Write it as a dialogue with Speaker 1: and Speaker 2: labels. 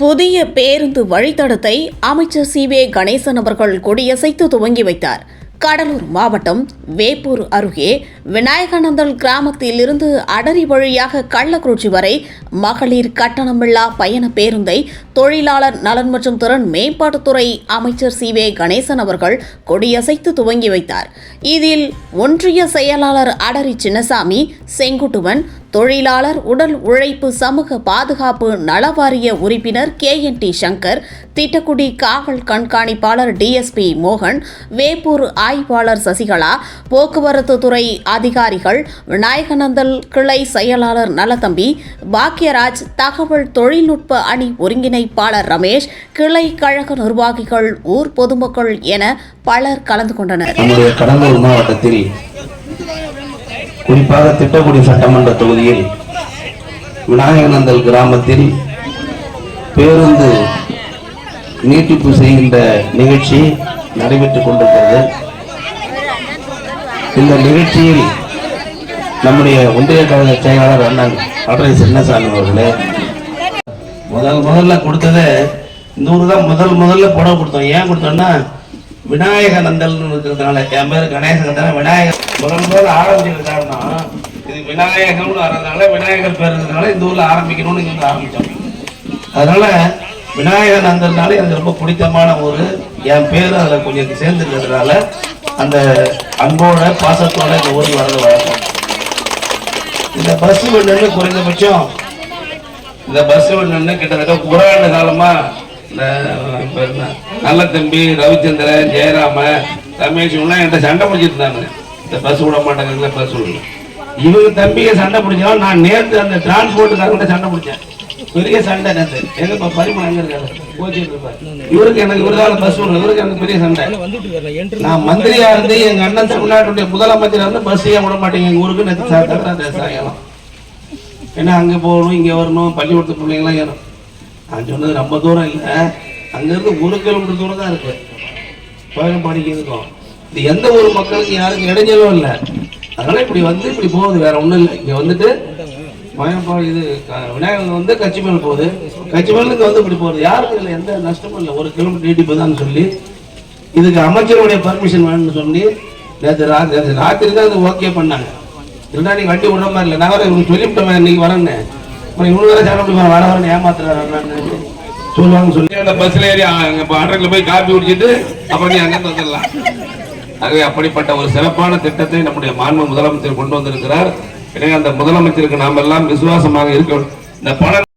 Speaker 1: புதிய பேருந்து வழித்தடத்தை அமைச்சர் சி வே கணேசன் அவர்கள் கொடியசைத்து துவங்கி வைத்தார். கடலூர் மாவட்டம் வேப்பூர் அருகே விநாயகானந்தல் கிராமத்தில் இருந்து அடரி வழியாக கள்ளக்குறிச்சி வரை மகளிர் கட்டணமில்லா பயண பேருந்தை தொழிலாளர் நலன் மற்றும் திறன் மேம்பாட்டுத்துறை அமைச்சர் சி வே கணேசன் அவர்கள் கொடியசைத்து துவங்கி வைத்தார். இதில் ஒன்றிய செயலாளர் அடரி சின்னசாமி செங்குட்டுவன் தொழிலாளர் உடல் உழைப்பு சமூக பாதுகாப்பு நலவாரிய உறுப்பினர் K N T Shankar Tittakudi காவல் கண்காணிப்பாளர் டிஎஸ்பி மோகன் வேப்பூர் ஆய்வாளர் சசிகலா போக்குவரத்து துறை அதிகாரிகள் விநாயகநந்தல் கிளை செயலாளர் நலதம்பி பாக்யராஜ் தகவல் தொழில்நுட்ப அணி ஒருங்கிணைப்பாளர் ரமேஷ் கிளை கழக நிர்வாகிகள் ஊர் பொதுமக்கள் என பலர் கலந்து கொண்டனர்.
Speaker 2: கடலூர் மாவட்டத்தில் குறிப்பாக திட்டக்குடி சட்டமன்ற தொகுதியில் விநாயகநந்தல் கிராமத்தில் பேருந்து நீட்டிப்பு செய்கின்ற நிகழ்ச்சி நடைபெற்றுக் கொண்டிருக்கிறது. இந்த நிகழ்ச்சியில் நம்முடைய ஒன்றிய கழக செயலாளர் அண்ணன் அடரை சின்னசாமி அவர்களே முதல் முதல்ல கொடுத்தது இந்த ஊர் தான் முதல் முதல்ல புடவை கொடுத்தோம். ஏன் கொடுத்தோம்னா விநாயகநந்தல் இருக்கிறதுனால. என் பேர் கணேசன் விநாயகர் முதல்ல ஆரம்பிச்சது காரணம் இது விநாயகம்னு வர்றதுனால விநாயகர் பேர் இருக்கிறதுனால இந்த ஊர்ல ஆரம்பிக்கணும்னு இங்க வந்து ஆரம்பிச்சோம். அதனால அந்தனால எனக்கு ரொம்ப பிடித்தமான ஊர். என் பேர் அதில் கொஞ்சம் சேர்ந்துருக்கிறதுனால அந்த அன்போட பாசத்தோட இந்த ஊருக்கு வர்றது வழக்கம். இந்த பஸ் நின்று குறைந்தபட்சம் இந்த பஸ் நின்று கிட்டத்தட்ட ஒரு ஆண்டு காலமா இந்த நல்ல தம்பி ரவிச்சந்திரன் ஜெயராம ரமேஷ் என்கிட்ட சண்டை பிடிச்சிட்டு இருந்தாங்க இந்த பஸ் விட மாட்டாங்க பஸ் விடல இவங்க தம்பியை சண்டை பிடிச்சாலும் நான் நேற்று அந்த டிரான்ஸ்போர்ட்டுக்காரங்கிட்ட சண்டை பிடிச்சேன். பெரிய சண்டை நேற்று எங்க இப்ப பரிமளம் எங்க இருக்காரு? கோச்சிட்டு இருப்பாரு. இவருக்கு எனக்கு இவருதால பஸ் விடல இவருக்கு எனக்கு பெரிய சண்டை. நான் மந்திரியா இருந்து எங்க அண்ணன் தமிழ்நாட்டுடைய முதலமைச்சர் வந்து பஸ் ஏன் விட மாட்டேங்க எங்க ஊருக்கு நேற்று சாயங்காலம். ஏன்னா அங்கே போகணும் இங்கே வரணும் பள்ளிக்கூடத்து பிள்ளைங்களாம் ஏறும். நான் சொன்னது ரொம்ப தூரம் இல்லை. அங்கேருந்து ஒரு கிலோமீட்டர் தூரம் தான் இருக்கு. கோயம்பாடிக்கு இருக்கும் இது எந்த ஒரு மக்களுக்கு யாருக்கும் இடைஞ்சலும் இல்லை. அதனால இப்படி வந்து இப்படி போகுது வேற ஒன்றும் இல்லை. இங்கே வந்துட்டு பயன்பாடு இது விநாயகர் வந்து கட்சி மேல் போகுது. கட்சி மேலுக்கு வந்து இப்படி போகுது. யாருக்கும் இல்லை எந்த நஷ்டமும் இல்லை. ஒரு கிலோமீட்டர் நீட்டிப்பு தான் சொல்லி இதுக்கு அமைச்சருடைய பர்மிஷன் வேணும்னு சொல்லி நேற்று ராத்திரி நேற்று ராத்திரி தான் அது ஓகே பண்ணாங்க. இல்லைன்னா நீ வண்டி விடுற மாதிரி இல்லை. நான் வேறு இவங்க சொல்லிவிட்டேன் இன்னைக்கு வரேன்னு. அப்புறம் இவ்வளோ வேறு சண்டை பிடிப்பாங்க வர வரேன்னு ஏமாத்துறாங்க சொல்லுவாங்க சொல்லி.
Speaker 3: அந்த பஸ்ல ஏறி அங்க பாண்டர்ல போய் காப்பி குடிச்சிட்டு அப்புறம் நீ அங்க வந்துடலாம். ஆகவே அப்படிப்பட்ட ஒரு சிறப்பான திட்டத்தை நம்முடைய மாண்பு முதலமைச்சர் கொண்டு வந்திருக்கிறார். எனவே அந்த முதலமைச்சருக்கு நாம் எல்லாம் விசுவாசமாக இருக்கணும் இந்த பணம்